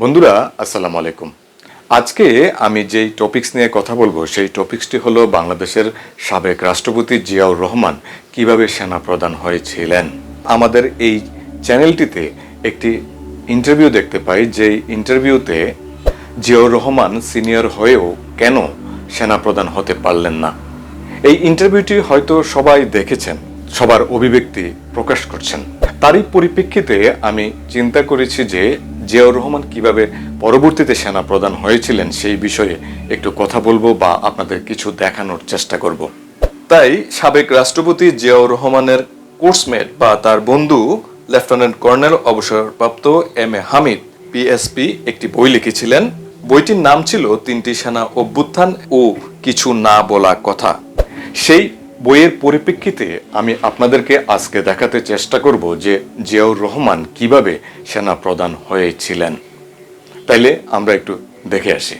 বন্ধুরা, আসসালামু আলাইকুম। আজকে আমি যেই টপিকস নিয়ে কথা বলব, সেই টপিকসটি হলো বাংলাদেশের সাবেক রাষ্ট্রপতি জিয়াউর রহমান কীভাবে সেনা প্রধান হয়েছিলেন। আমাদের এই চ্যানেলটিতে একটি ইন্টারভিউ দেখতে পাই, যেই ইন্টারভিউতে জিয়াউর রহমান সিনিয়র হয়েও কেন সেনা প্রধান হতে পারলেন না। এই ইন্টারভিউটি হয়তো সবাই দেখেছেন। সবার অভিব্যক্তি প্রকাশ করছেন। তারই পরিপ্রেক্ষিতে আমি চিন্তা করেছি যে জিয়াউর রহমান কীভাবে পরবর্তীতে সেনা প্রধান হয়েছিলেন সেই বিষয়ে একটু কথা বলব বা আপনাদের কিছু দেখানোর চেষ্টা করব। তাই সাবেক রাষ্ট্রপতি জিয়াউর রহমানের কোর্সমেট বা তার বন্ধু লেফটেন্যান্ট কর্নেল অবসরপ্রাপ্ত এম এ হামিদ পিএসপি একটি বই লিখেছিলেন। বইটির নাম ছিল তিনটি সেনা অভ্যুত্থান ও কিছু না বলা কথা। সেই বইয়ের পরিপ্রেক্ষিতে আমি আপনাদেরকে আজকে দেখাতে চেষ্টা করব যে জিয়াউর রহমান কীভাবে সেনা প্রধান হয়েছিলেন। তাইলে আমরা একটু দেখে আসি।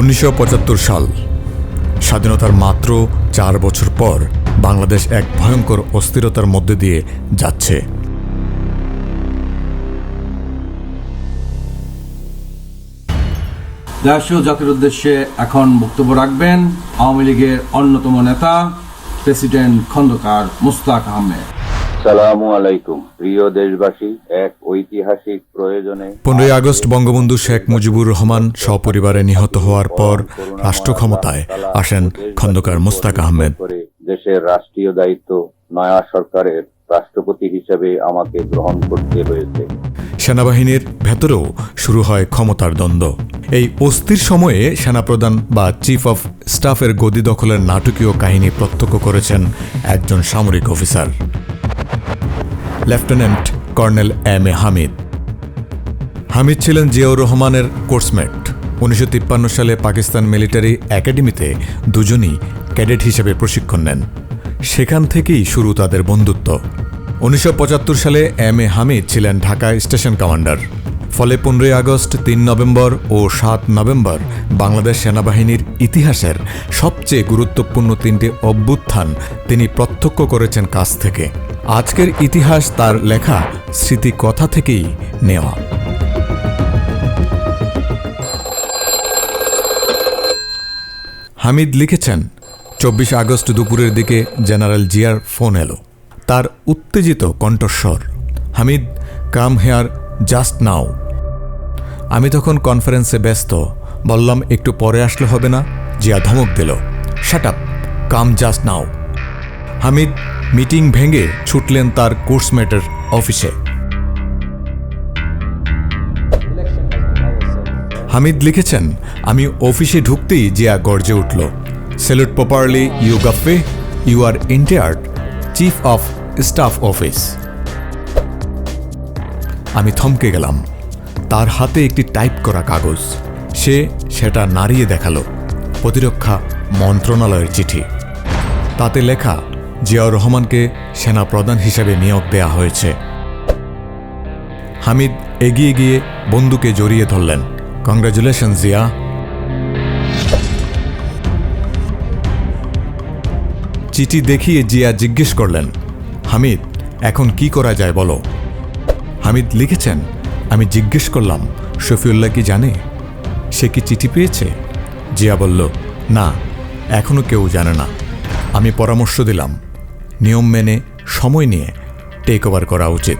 উনিশশো পঁচাত্তর সাল, স্বাধীনতার মাত্র চার বছর পর বাংলাদেশ এক ভয়ঙ্কর অস্থিরতার মধ্যে দিয়ে যাচ্ছে। দেশীয় জাতির উদ্দেশ্যে এখন বক্তব্য রাখবেন আওয়ামী লীগের অন্যতম নেতা, প্রেসিডেন্ট খন্দকার মুস্তাক আহমেদ। আলাইকুম। প্রিয় দেশবাসী এক ঐতিহাসিক প্রয়োজনে পনেরোই আগস্ট বঙ্গবন্ধু শেখ মুজিবুর রহমান সপরিবারে নিহত হওয়ার পর রাষ্ট্র ক্ষমতায় আসেন খন্দকার মুস্তাক আহমেদ। দেশের রাষ্ট্রীয় দায়িত্ব নয়া সরকারের রাষ্ট্রপতি হিসেবে আমাকে গ্রহণ করতে হয়েছে। সেনাবাহিনীর ভেতরেও শুরু হয় ক্ষমতার দ্বন্দ্ব। এই অস্থির সময়ে সেনাপ্রধান বা চিফ অফ স্টাফের গদি দখলের নাটকীয় কাহিনী প্রত্যক্ষ করেছেন একজন সামরিক officer. Lieutenant colonel M A Hamid. Hamid ছিলেন জিয়াউর রহমানের কোর্সমেট। উনিশশো তিপ্পান্ন সালে পাকিস্তান মিলিটারি একাডেমিতে দুজনই ক্যাডেট হিসেবে প্রশিক্ষণ নেন। সেখান থেকেই শুরু তাদের বন্ধুত্ব। উনিশশো পঁচাত্তর সালে এম এ হামিদ ছিলেন ঢাকা স্টেশন কমান্ডার। ফলে পনেরোই আগস্ট, তিন নভেম্বর ও সাত নভেম্বর বাংলাদেশ সেনাবাহিনীর ইতিহাসের সবচেয়ে গুরুত্বপূর্ণ তিনটি অভ্যুত্থান তিনি প্রত্যক্ষ করেছেন কাছ থেকে। আজকের ইতিহাস তার লেখা স্মৃতি কথা থেকেই নেওয়া। হামিদ লিখেছেন, চব্বিশ আগস্ট দুপুরের দিকে জেনারেল জিয়ার ফোন এলো। তার উত্তেজিত কণ্ঠস্বর, Hamid come here just now আমি তখন কনফারেন্সে ব্যস্ত, বললাম, একটু পরে আসলে হবে না? জিয়া ধমক দিল shut up come just now Hamid meeting ভেঙে ছুটলেন তার কোর্সমেটের অফিসে হামিদ লিখেছেন, আমি অফিসে ঢুকতেই জিয়া গর্জে উঠল। Salute properly you gaffe you are ইন্টায়ার্ড chief of staff office আমি থমকে গেলাম। তার হাতে একটি টাইপ করা কাগজ। সে সেটা নাড়িয়ে দেখাল। প্রতিরক্ষা মন্ত্রণালয়ের চিঠি। তাতে লেখা, জিয়াউর রহমানকে সেনা প্রধান হিসেবে নিয়োগ দেয়া হয়েছে। হামিদ এগিয়ে গিয়ে বন্ধুকে জড়িয়ে ধরলেন। কংগ্রাচুলেশন, জিয়া। চিঠি দেখিয়ে জিয়া জিজ্ঞেস করলেন হামিদ, এখন কি করা যায় বলো? হামিদ লিখেছেন, আমি জিজ্ঞেস করলাম, শফিউল্লাহ কি জানে? সে কি চিঠি পেয়েছে? জিয়া বলল, না এখনও কেউ জানে না। আমি পরামর্শ দিলাম, নিয়ম মেনে, সময় নিয়ে টেক ওভার করা উচিত।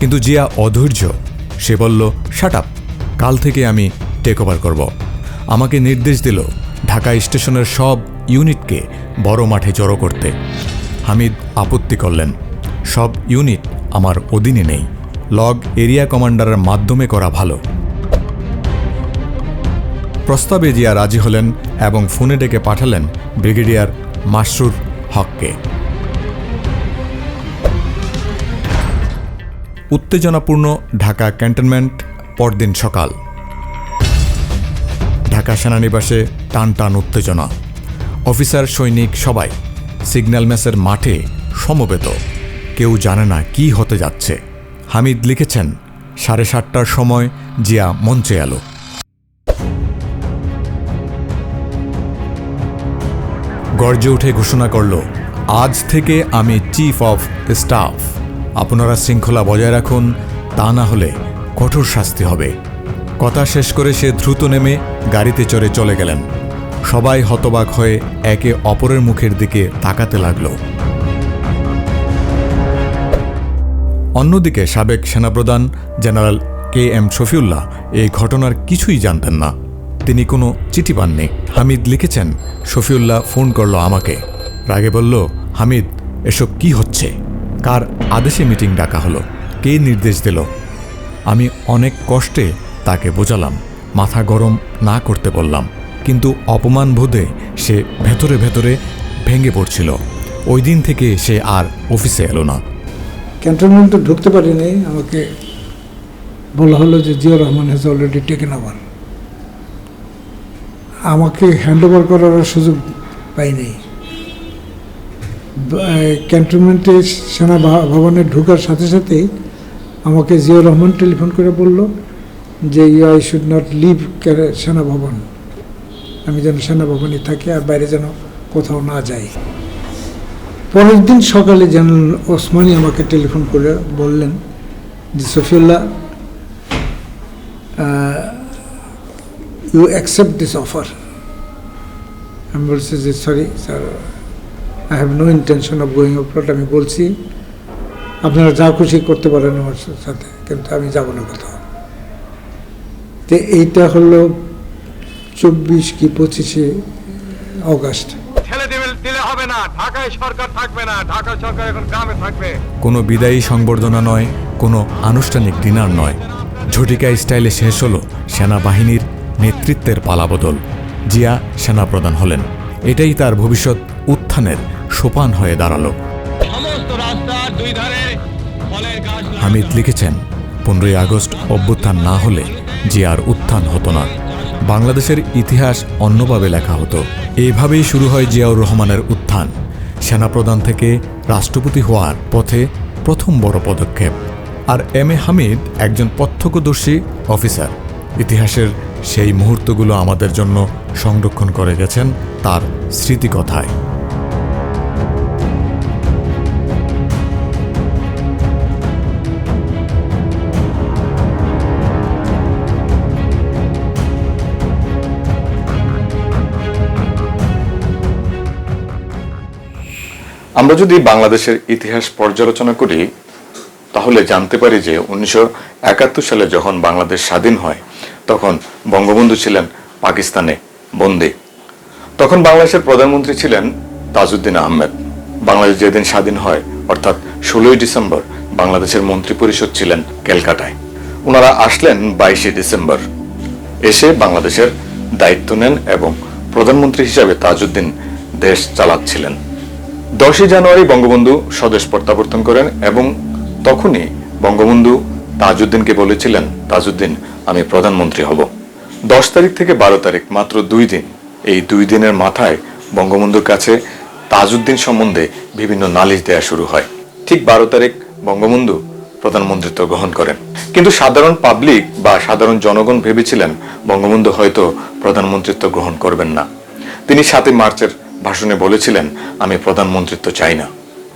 কিন্তু জিয়া অধৈর্য। সে বলল শাট আপ কাল থেকে আমি টেক ওভার করব। আমাকে নির্দেশ দিল ঢাকা স্টেশনের সব ইউনিটকে বড় মাঠে জড়ো করতে হামিদ আপত্তি করলেন। সব ইউনিট আমার অধীনে নেই। লগ এরিয়া কমান্ডারের মাধ্যমে করা ভালো। প্রস্তাবে জিয়া রাজি হলেন এবং ফোনে ডেকে পাঠালেন ব্রিগেডিয়ার মাসরুর হককে। উত্তেজনাপূর্ণ ঢাকা ক্যান্টনমেন্ট পরদিন সকাল। ঢাকা সেনানিবাসে টান টান উত্তেজনা। অফিসার, সৈনিক, সবাই। সিগন্যাল ম্যাচের মাঠে সমবেত। কেউ জানে না কি হতে যাচ্ছে। হামিদ লিখেছেন, সাড়ে সাতটার সময় জিয়া মঞ্চে এলো। গর্জে উঠে ঘোষণা করল, আজ থেকে আমি চিফ অফ স্টাফ আপনারা শৃঙ্খলা বজায় রাখুন, তা না হলে কঠোর শাস্তি হবে। কথা শেষ করে সে দ্রুত নেমে গাড়িতে চড়ে চলে গেলেন। সবাই হতবাক হয়ে একে অপরের মুখের দিকে তাকাতে লাগল। অন্যদিকে সাবেক সেনাপ্রধান জেনারেল কে এম শফিউল্লাহ এই ঘটনার কিছুই জানতেন না। তিনি কোনো চিঠি পাননি। হামিদ লিখেছেন, শফিউল্লাহ ফোন করল আমাকে। রাগে বলল, হামিদ, এসব কি হচ্ছে? কার আদেশে মিটিং ডাকা হলো? কে নির্দেশ দিল? আমি অনেক কষ্টে তাকে বোঝালাম, মাথা গরম না করতে বললাম, কিন্তু অপমান বোধে সে ভেতরে ভেতরে ভেঙে পড়ছিল। ওই দিন থেকে সে আর অফিসে এলো না। ক্যান্টনমেন্টে ঢুকতে পারিনি, আমাকে বলা হলো যে Zia Rahman has already taken over আমাকে হ্যান্ড ওভার করার সুযোগ পাইনি। ক্যান্টনমেন্টে সেনা ভবনে ঢোকার সাথে সাথেই আমাকে জিয়া রহমান টেলিফোন করে বলল যে you I should not leave Sena Bhaban আমি যেন সেনাভবনে থাকি আর বাইরে যেন কোথাও না যাই। পরের দিন সকালে জেনারেল ওসমানী আমাকে টেলিফোন করে বললেন যে, Shafiullah you accept this offer আমি বলছি যে, sorry sir I have no intention of going of আমি বলছি, আপনারা যা খুশি করতে পারেন আমার সাথে, কিন্তু আমি যাব না কোথাও। তো এইটা হলো চব্বিশ কি পঁচিশে অগাস্ট। হবে না। ঢাকায় সরকার থাকবে না। ঢাকা সরকার এখন গ্রামে থাকবে। কোনো বিদায়ী সংবর্ধনা নয় কোনো আনুষ্ঠানিক ডিনার নয়। ঝটিকা স্টাইলে শেষ হলো সেনাবাহিনীর নেতৃত্বের পালাবদল। জিয়া সেনাপ্রধান হলেন। এটাই তার ভবিষ্যৎ উত্থানের সোপান হয়ে দাঁড়াল। হামিদ লিখেছেন পনেরোই আগস্ট অভ্যুত্থান না হলে জিয়ার উত্থান হতো না। বাংলাদেশের ইতিহাস অন্যভাবে লেখা হতো। এভাবেই শুরু হয় জিয়াউর রহমানের উত্থান। সেনাপ্রধান থেকে রাষ্ট্রপতি হওয়ার পথে প্রথম বড় পদক্ষেপ। আর এম এ হামিদ একজন প্রত্যক্ষদর্শী অফিসার। ইতিহাসের সেই মুহূর্তগুলো আমাদের জন্য সংরক্ষণ করে গেছেন তার স্মৃতিকথায়। আমরা যদি বাংলাদেশের ইতিহাস পর্যালোচনা করি, তাহলে জানতে পারি যে উনিশশো একাত্তর সালে যখন বাংলাদেশ স্বাধীন হয়, তখন বঙ্গবন্ধু ছিলেন পাকিস্তানে বন্দী। তখন বাংলাদেশের প্রধানমন্ত্রী ছিলেন তাজউদ্দিন আহমেদ। বাংলাদেশ যেদিন স্বাধীন হয়, অর্থাৎ ষোলোই ডিসেম্বর, বাংলাদেশের মন্ত্রিপরিষদ ছিলেন ক্যালকাটায়। ওনারা আসলেন বাইশে ডিসেম্বর। এসে বাংলাদেশের দায়িত্ব নেন এবং প্রধানমন্ত্রী হিসাবে তাজউদ্দিন দেশ চালাচ্ছিলেন। দশই জানুয়ারি বঙ্গবন্ধু স্বদেশ প্রত্যাবর্তন করেন এবং তখনই বঙ্গবন্ধু তাজউদ্দিনকে বলেছিলেন, তাজউদ্দিন, আমি প্রধানমন্ত্রী হব। দশ তারিখ থেকে বারো তারিখ, মাত্র দুই দিন। এই দুই দিনের মাথায় বঙ্গবন্ধুর কাছে তাজউদ্দিন সম্বন্ধে বিভিন্ন নালিশ দেয়া শুরু হয়। ঠিক বারো তারিখ বঙ্গবন্ধু প্রধানমন্ত্রিত্ব গ্রহণ করেন। কিন্তু সাধারণ পাবলিক বা সাধারণ জনগণ ভেবেছিলেন, বঙ্গবন্ধু হয়তো প্রধানমন্ত্রিত্ব গ্রহণ করবেন না। তিনি সাতই মার্চের ভাষণে বলেছিলেন, আমি প্রধানমন্ত্রিত্ব চাই না।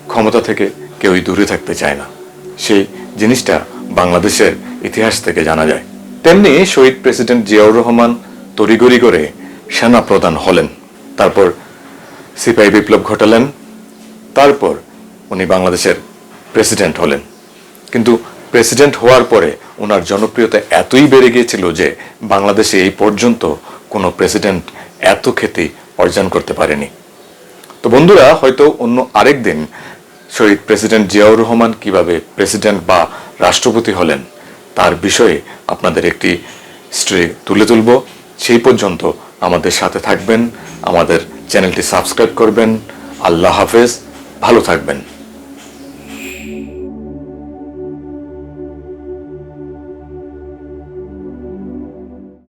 ক্ষমতা থেকে কেউই দূরে থাকতে চায় না। সেই জিনিসটা বাংলাদেশের ইতিহাস থেকে জানা যায়। তেমনি শহীদ প্রেসিডেন্ট জিয়াউর রহমান তড়িগড়ি করে সেনা প্রধান হলেন। তারপর সিপাহী বিপ্লব ঘটালেন। তারপর উনি বাংলাদেশের প্রেসিডেন্ট হলেন। কিন্তু প্রেসিডেন্ট হওয়ার পরে ওনার জনপ্রিয়তা এতই বেড়ে গিয়েছিল যে বাংলাদেশে এই পর্যন্ত কোনো প্রেসিডেন্ট এত খ্যাতি অর্জন করতে পারেনি। তো বন্ধুরা, হয়তো অন্য আরেক দিন শহীদ প্রেসিডেন্ট জিয়াউর রহমান কীভাবে প্রেসিডেন্ট বা রাষ্ট্রপতি হলেন, তার বিষয়ে আপনাদের একটি স্টোরি তুলে তুলব। সেই পর্যন্ত আমাদের সাথে থাকবেন, আমাদের চ্যানেলটি সাবস্ক্রাইব করবেন। আল্লাহ হাফেজ, ভালো থাকবেন।